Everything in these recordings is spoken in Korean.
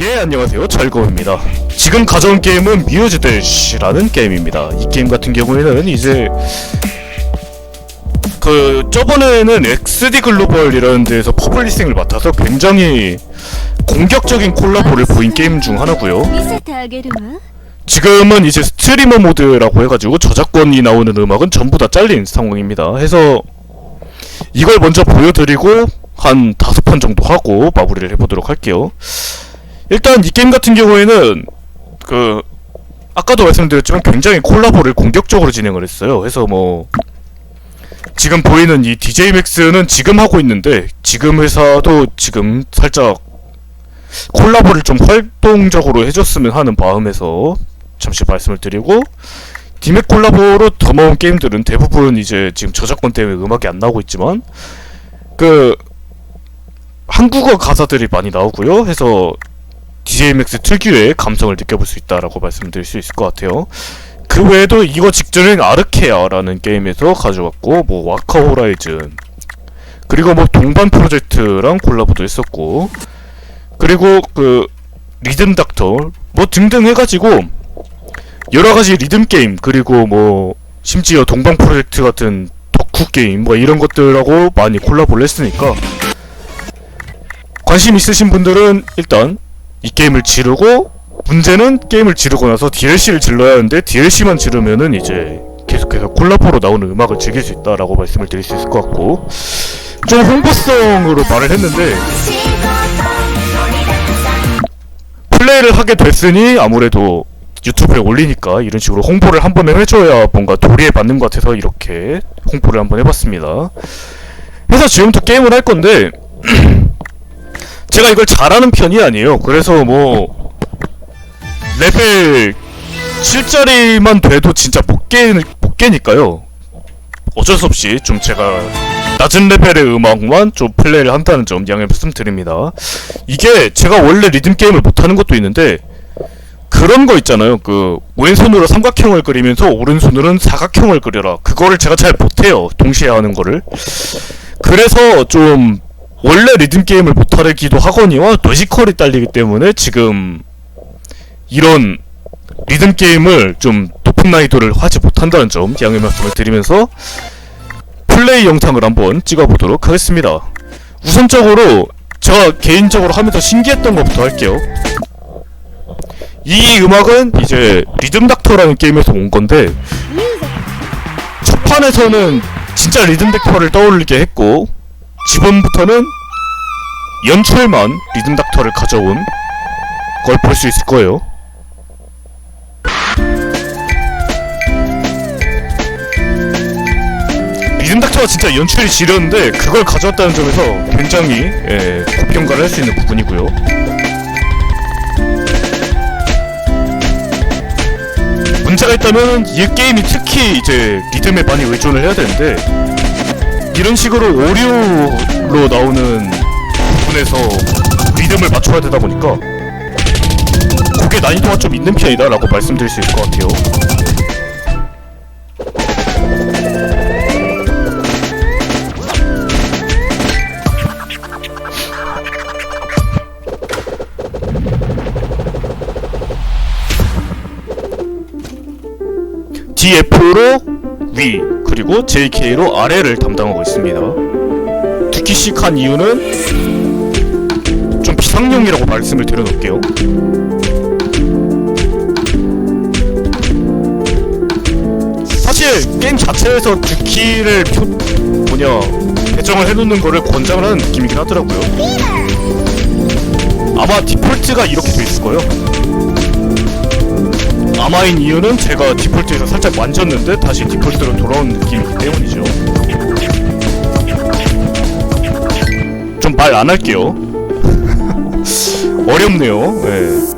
예 안녕하세요. 절거입니다. 지금 가져온 게임은 미우즈 대시라는 게임입니다. 이 게임 같은 경우에는 이제 그 저번에는 XD 글로벌이라는 데에서 퍼블리싱을 맡아서 굉장히 공격적인 콜라보를 보인 게임 중 하나고요. 지금은 이제 스트리머 모드라고 해가지고 저작권이 나오는 음악은 전부 다 잘린 상황입니다. 해서 이걸 먼저 보여드리고 한 다섯 판 정도 하고 마무리를 해보도록 할게요. 일단 이 게임 같은 경우에는 그 아까도 말씀드렸지만 굉장히 콜라보를 공격적으로 진행을 했어요. 해서 뭐 지금 보이는 이 DJ 맥스는 지금 하고 있는데 지금 회사도 지금 살짝 콜라보를 좀 활동적으로 해줬으면 하는 마음에서 잠시 말씀을 드리고 디맥 콜라보로 넘어온 게임들은 대부분 이제 지금 저작권 때문에 음악이 안 나오고 있지만 그 한국어 가사들이 많이 나오고요. 해서 DJMX 특유의 감성을 느껴볼 수 있다라고 말씀드릴 수 있을 것 같아요. 그 외에도 이거 직전엔 아르케아라는 게임에서 가져왔고 뭐 와카 호라이즌. 그리고 뭐 동반 프로젝트랑 콜라보도 했었고. 그리고 그 리듬 닥터 뭐 등등 해가지고 여러 가지 리듬 게임 그리고 뭐 심지어 동방 프로젝트 같은 덕후 게임 뭐 이런 것들하고 많이 콜라보를 했으니까. 관심 있으신 분들은 일단 이 게임을 지르고 문제는 게임을 지르고 나서 DLC를 질러야 하는데 DLC만 지르면은 이제 계속해서 콜라보로 나오는 음악을 즐길 수 있다라고 말씀을 드릴 수 있을 것 같고 좀 홍보성으로 말을 했는데 플레이를 하게 됐으니 아무래도 유튜브에 올리니까 이런 식으로 홍보를 한 번에 해줘야 뭔가 도리에 맞는 것 같아서 이렇게 홍보를 한번 해봤습니다. 해서 지금부터 게임을 할 건데 제가 이걸 잘하는 편이 아니에요. 그래서 뭐 레벨 7짜리만 돼도 진짜 못 깨, 못 깨니까요. 어쩔 수 없이 좀 제가 낮은 레벨의 음악만 좀 플레이를 한다는 점 양해 말씀드립니다. 이게 제가 원래 리듬 게임을 못하는 것도 있는데 그런 거 있잖아요. 그 왼손으로 삼각형을 그리면서 오른손으로는 사각형을 그려라. 그거를 제가 잘 못해요. 동시에 하는 거를. 그래서 좀 원래 리듬 게임을 못하기도 하거니와 뇌지컬이 딸리기 때문에 지금 이런 리듬 게임을 좀 높은 난이도를 하지 못한다는 점 양해 말씀을 드리면서 플레이 영상을 한번 찍어보도록 하겠습니다. 우선적으로 제가 개인적으로 하면서 신기했던 것부터 할게요. 이 음악은 이제 리듬 닥터라는 게임에서 온 건데 첫 판에서는 진짜 리듬 닥터를 떠올리게 했고 지금부터는 연출만 리듬 닥터를 가져온 걸 볼 수 있을 거예요. 리듬 닥터가 진짜 연출이 지렸는데 그걸 가져왔다는 점에서 굉장히 예, 고평가를 할 수 있는 부분이고요. 문제가 있다면 이 게임이 특히 이제 리듬에 많이 의존을 해야 되는데 이런 식으로 오류로 나오는 부분에서 리듬을 맞춰야 되다 보니까 그게 난이도가 좀 있는 편이다 라고 말씀드릴 수 있을 것 같아요. DF로 위 그리고 JK로 아래를 담당하고 있습니다. 두키씩 한 이유는 좀 비상용이라고 말씀을 드려놓을게요. 사실 게임 자체에서 두키를 표, 뭐냐 배정을 해놓는 거를 권장을 하는 느낌이긴 하더라고요. 아마 디폴트가 이렇게 돼 있을 거예요. 아마인 이유는 제가 디폴트에서 살짝 만졌는데 다시 디폴트로 돌아온 느낌이기 때문이죠. 좀 말 안 할게요. 어렵네요. 예.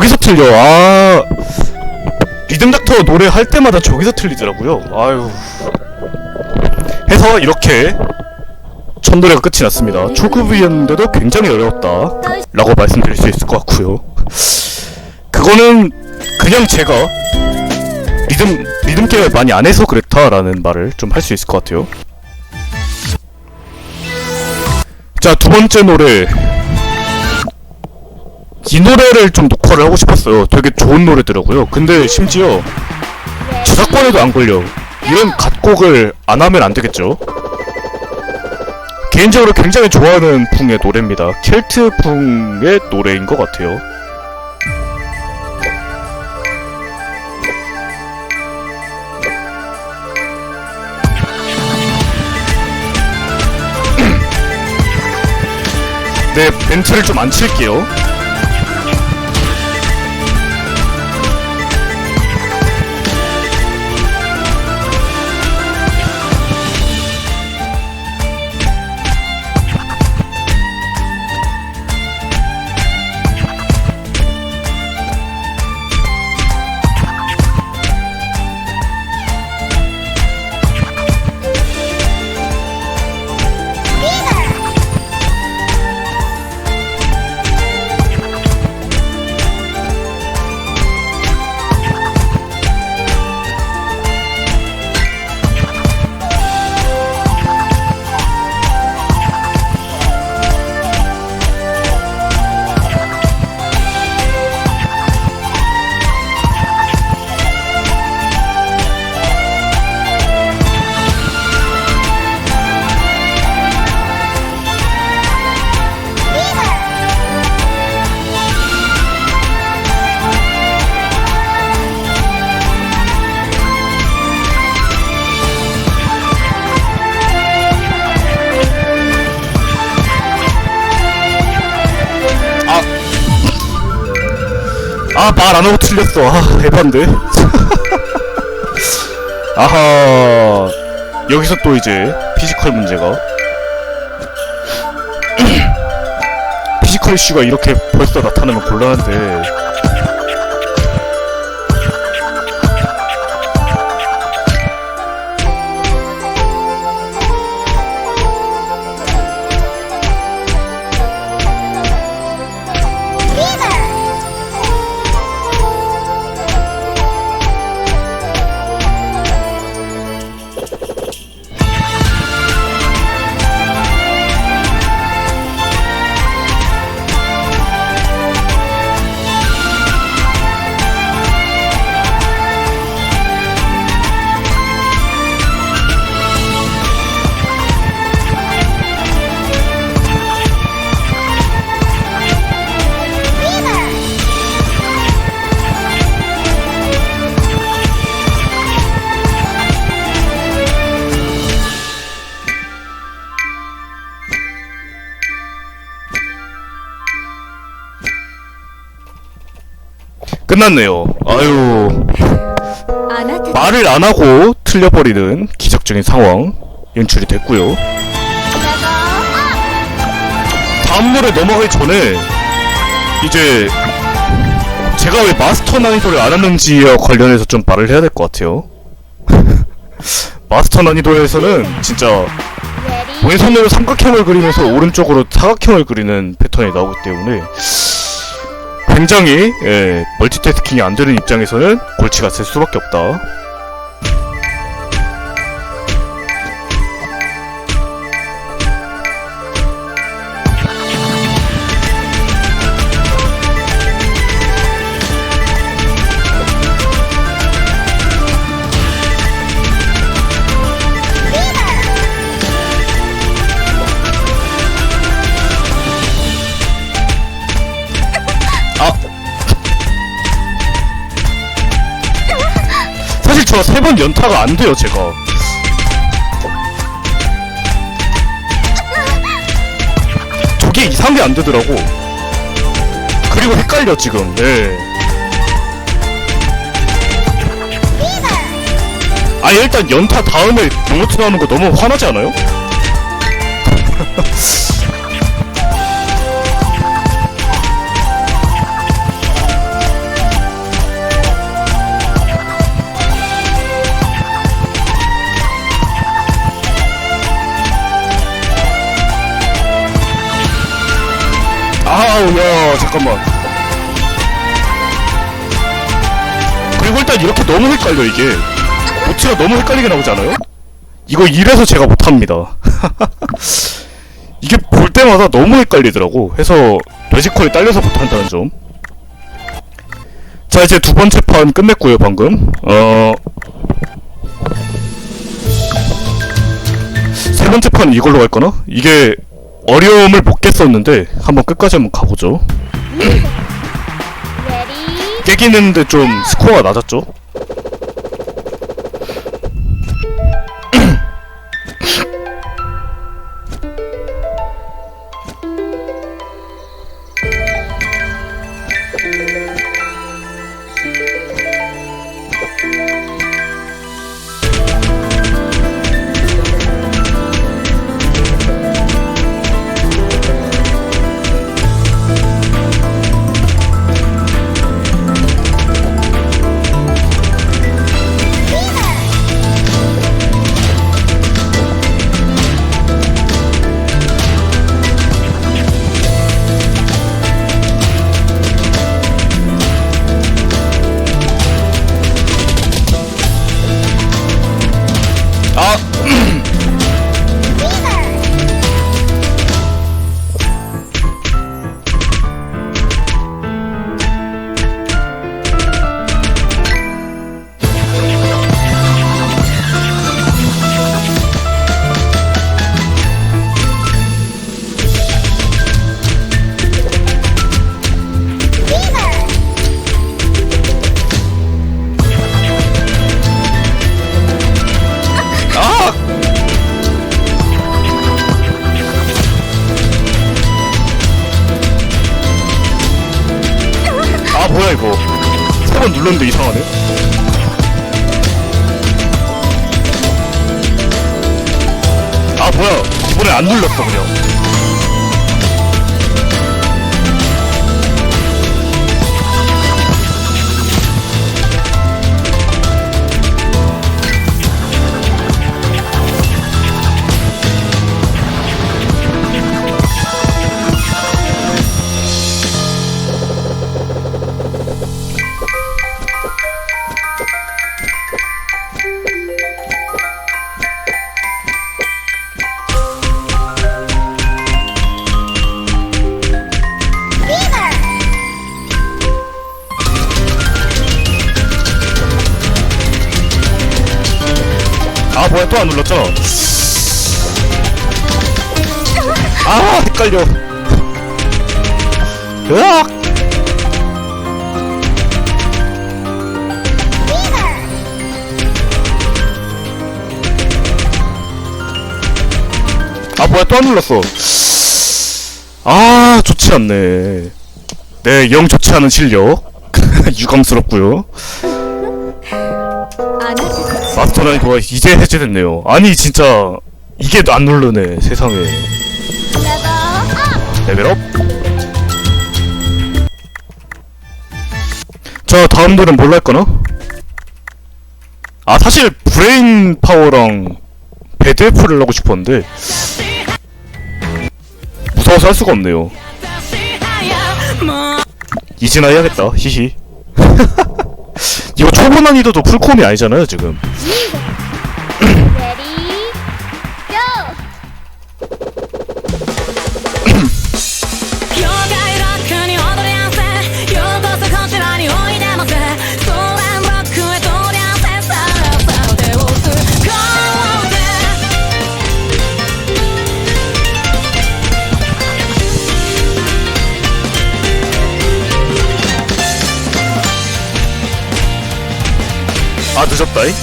저기서 틀려. 아. 리듬 닥터 노래 할 때마다 저기서 틀리더라고요. 아유. 해서 이렇게 첫 노래가 끝이 났습니다. 초급이었는데도 굉장히 어려웠다. 라고 말씀드릴 수 있을 것 같고요. 그거는 그냥 제가 리듬 리듬 게임을 많이 안 해서 그랬다라는 말을 좀 할 수 있을 것 같아요. 자, 두 번째 노래. 이 노래를 좀 녹화를 하고 싶었어요. 되게 좋은 노래더라고요. 근데 심지어 저작권에도 안 걸려. 이런 갓곡을 안 하면 안 되겠죠? 개인적으로 굉장히 좋아하는 풍의 노래입니다. 켈트 풍의 노래인 것 같아요. 네, 벤트를 좀 안 칠게요. 하고 틀렸어. 아, 에반데. 아하. 여기서 또 이제 피지컬 문제가. 피지컬 이슈가 이렇게 벌써 나타나면 곤란한데. 끝났네요. 아유. 말을 안 하고 틀려버리는 기적적인 상황 연출이 됐고요. 다음 노래 넘어가기 전에 이제 제가 왜 마스터 난이도를 안 하는지와 관련해서 좀 말을 해야 될 것 같아요. 마스터 난이도에서는 진짜 왼손으로 삼각형을 그리면서 오른쪽으로 사각형을 그리는 패턴이 나오기 때문에 굉장히 예, 멀티태스킹이 안 되는 입장에서는 골치가 쓸 수밖에 없다. 세 번 연타가 안 돼요, 제가. 저게 이상하게 안 되더라고. 그리고 헷갈려, 지금. 네. 아, 일단 연타 다음에 노트 나오는 거 너무 화나지 않아요? 와 잠깐만. 그리고 일단 이렇게 너무 헷갈려 이게. 노트가 너무 헷갈리게 나오지 않아요? 이거 이래서 제가 못합니다. 이게 볼 때마다 너무 헷갈리더라고. 해서 뇌지컬이 딸려서 못한다는 점. 자 이제 두 번째 판 끝냈고요 방금. 어... 세 번째 판 이걸로 갈 거나? 이게 어려움을 못 깼었는데 한번 끝까지 한번 가보죠. 깨기는데 좀 스코어가 낮았죠? 헷갈려. 으악! 아 뭐야 또 안 눌렀어. 아 좋지 않네. 네 영 좋지 않은 실력. 유감스럽고요. 마스터 라이브가 이제 해제됐네요. 아니 진짜 이게 안 누르네 세상에 레벨업 자 다음 노래는 뭘로 할까나? 아 사실 브레인 파워랑 배드애플을 하고 싶었는데 무서워서 할 수가 없네요. 이제나 해야겠다. 히히. 이거 초보 난이도도 풀콤이 아니잖아요 지금 네. 아 늦었다잉?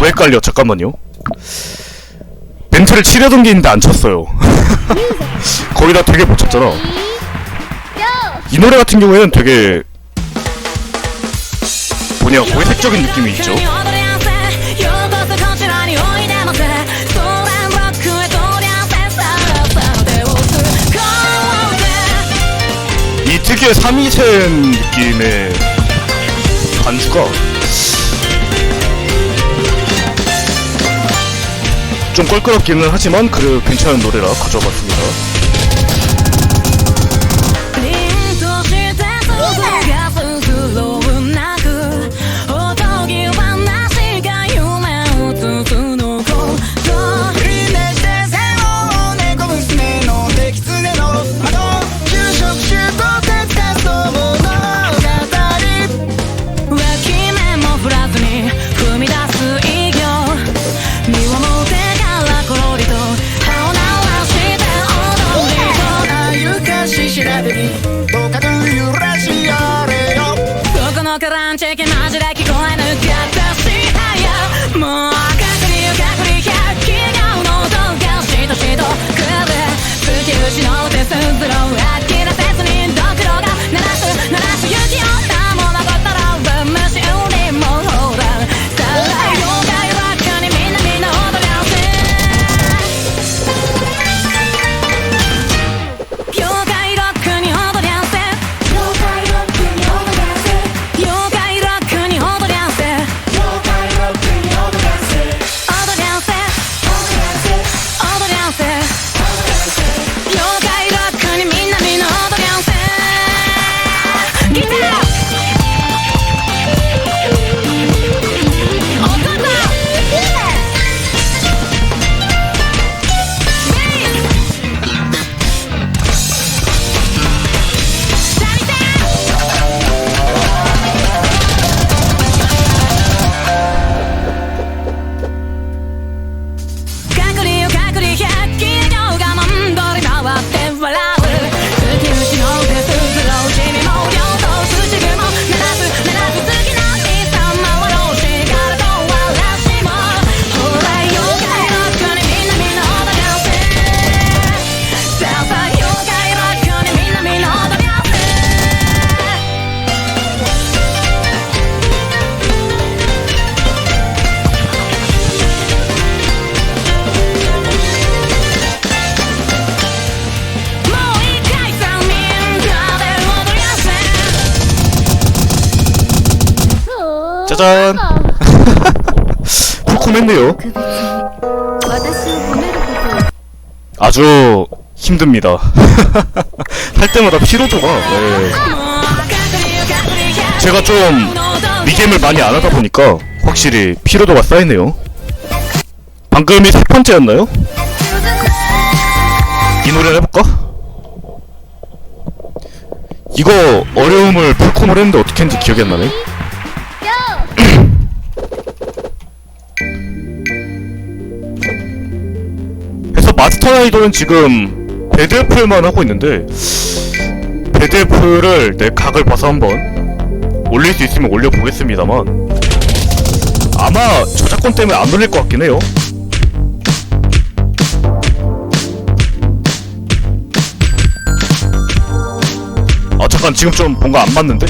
아왜 깔려. 잠깐만요. 멘트를 치려던 게 있는데 안 쳤어요. 거기다 되게 못 쳤잖아. 네. 이 노래 같은 경우에는 되게 뭐냐 고색적인 느낌이 있죠 되게 3위센 느낌의 반주가 좀 껄끄럽기는 하지만 그래도 괜찮은 노래라 가져봤습니다. 짜잔! 푸코했네요 아주 힘듭니다. 할 때마다 피로도가. 네. 제가 좀 리겜을 많이 안 하다 보니까 확실히 피로도가 쌓이네요. 방금이 세 번째였나요? 이 노래를 해볼까? 이거 어려움을 풀콤을 했는데 어떻게 했는지 기억이 안 나네. 스타라이더는 지금 배드애플만 하고 있는데 배드애플을 내 각을 봐서 한번 올릴 수 있으면 올려보겠습니다만 아마 저작권 때문에 안 올릴 것 같긴 해요 아 잠깐 지금 좀 뭔가 안 맞는데?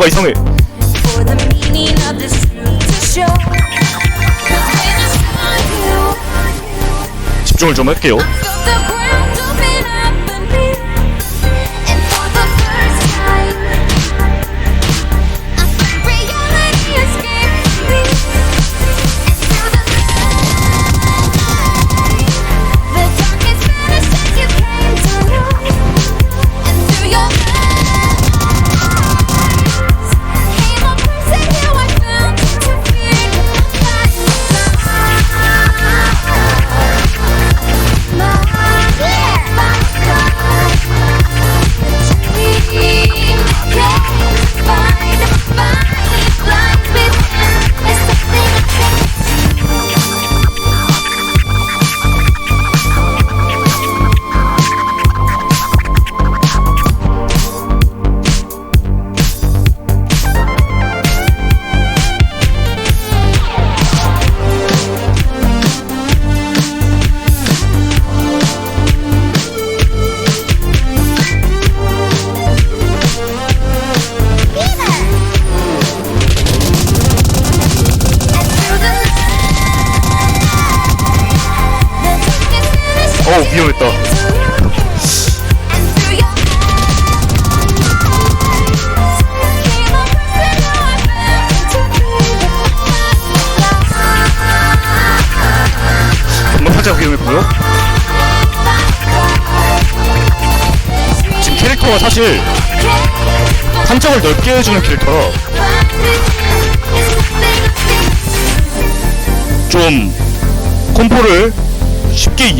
뭔가 이상해. 집중을 좀 할게요.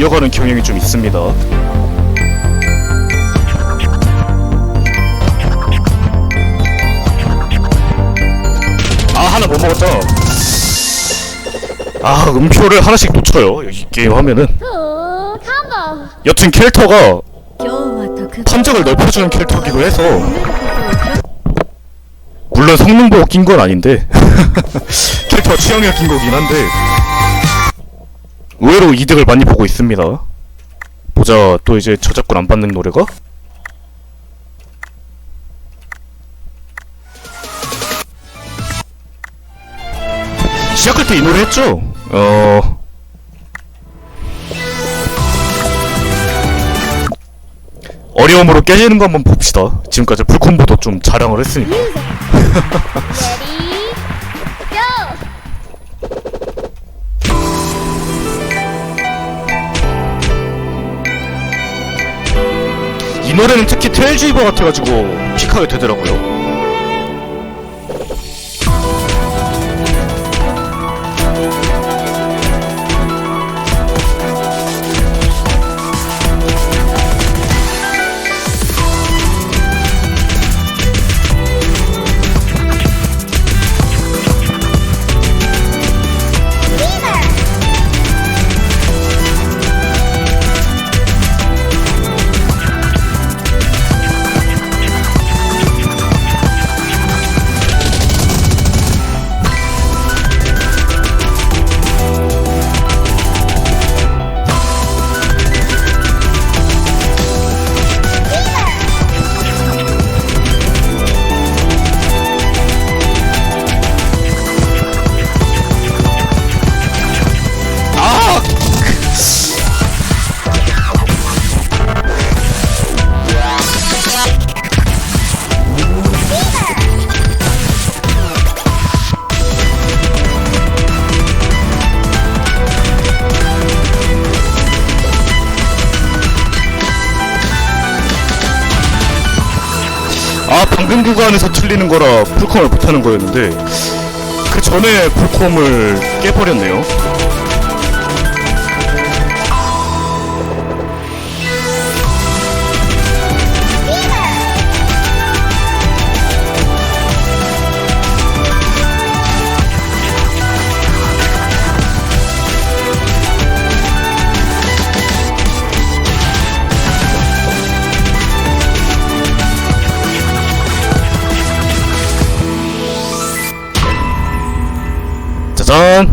이어가는 경향이 좀 있습니다. 아 하나 못 먹었다. 아 음표를 하나씩 놓쳐요 이 게임 하면은. 여튼 캐릭터가 판정을 넓혀주는 캐릭터기도 해서 물론 성능 보호 낀 건 아닌데 캐릭터 취향이 낀 거긴 한데. 의외로 이득을 많이 보고 있습니다 보자 또 이제 저작권 안 받는 노래가 시작할 때 이 노래 했죠? 어... 어려움으로 깨지는 거 한번 봅시다. 지금까지 풀콤보도 좀 자랑을 했으니까. 이 노래는 특히 테일즈이버 같아가지고 픽하게 되더라고요. 아 방금 구간에서 틀리는 거라 풀콤을 못하는 거였는데 그 전에 풀콤을 깨버렸네요 짜잔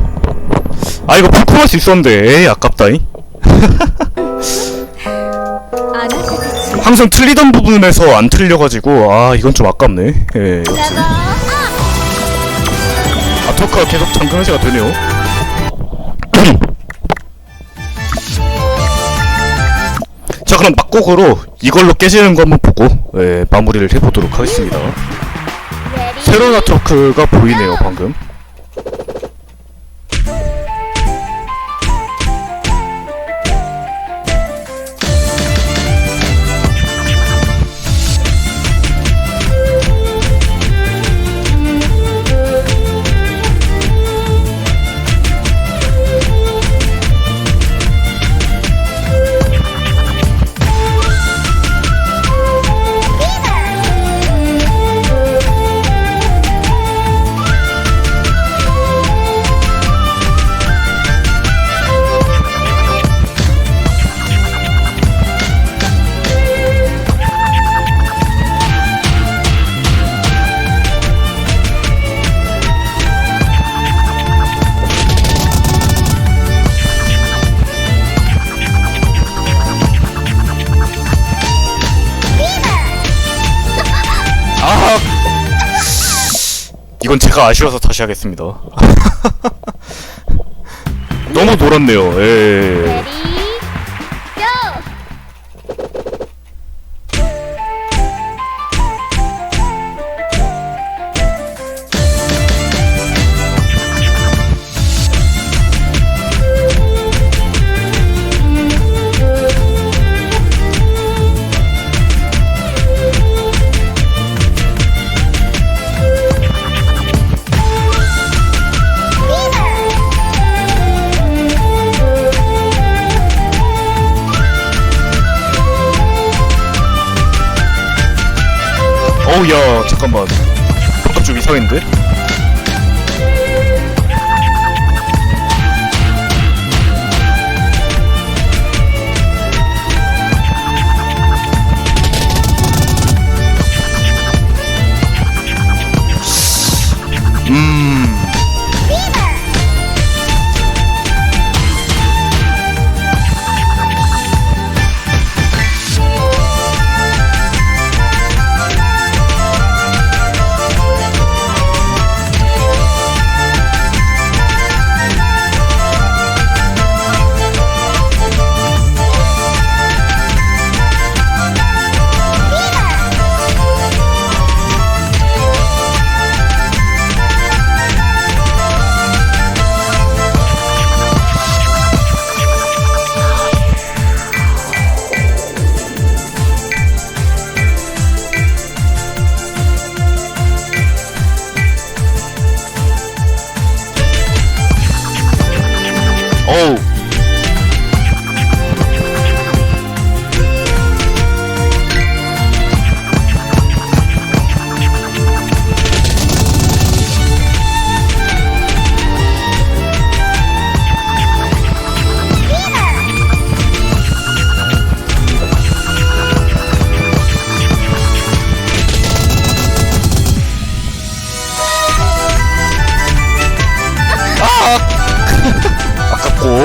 아 이거 풀콤 할수 있었는데. 에이 아깝다잉. 항상 틀리던 부분에서 안 틀려가지고 아 이건 좀 아깝네. 예. 역시 아 토크가 계속 잠깐 해제가 되네요. 자 그럼 막곡으로 이걸로 깨지는 거 한번 보고 예 마무리를 해보도록 하겠습니다. 새로운 아토크가 보이네요 방금. 제가 아쉬워서 다시 하겠습니다. 너무 놀았네요. 예.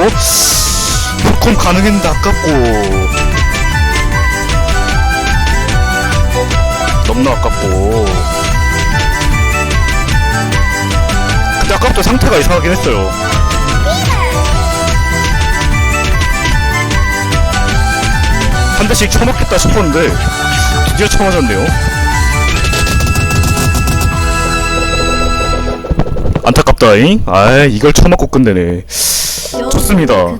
아깝고 가능했는데 아깝고. 너무나 아깝고. 근데 아까부터 상태가 이상하긴 했어요. 한 대씩 쳐맞겠다 싶었는데 드디어 쳐맞았네요. 안타깝다잉. 아 이걸 쳐맞고 끝내네 좋습니다.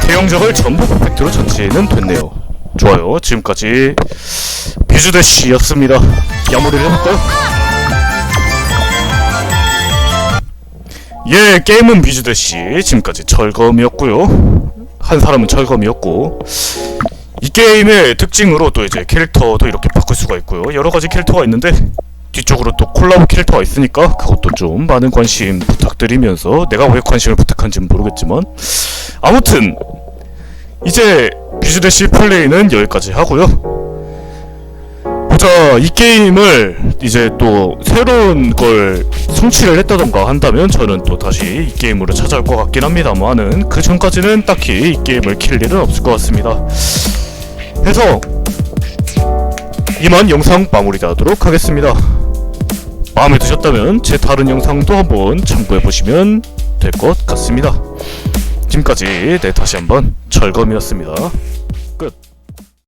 대형적을 전부 퍼펙트로 전치는 됐네요. 좋아요. 지금까지 뷰즈대시였습니다. 마무리를 해볼까요? 예, 게임은 뮤즈대시 지금까지 철검이었고요. 한 사람은 철검이었고 이 게임의 특징으로 또 이제 캐릭터도 이렇게 바꿀 수가 있고요. 여러 가지 캐릭터가 있는데 뒤쪽으로 또 콜라보 캐릭터가 있으니까 그것도 좀 많은 관심 부탁드리면서 내가 왜 관심을 부탁한지는 모르겠지만 아무튼 이제 뷰즈대시 플레이는 여기까지 하고요. 보자 이 게임을 이제 또 새로운 걸 성취를 했다던가 한다면 저는 또 다시 이 게임으로 찾아올 것 같긴 합니다만은 그 전까지는 딱히 이 게임을 킬 일은 없을 것 같습니다. 해서 이만 영상 마무리하도록 하겠습니다. 마음에 드셨다면 제 다른 영상도 한번 참고해 보시면 될 것 같습니다. 지금까지 네 다시 한번 철검이었습니다. 끝.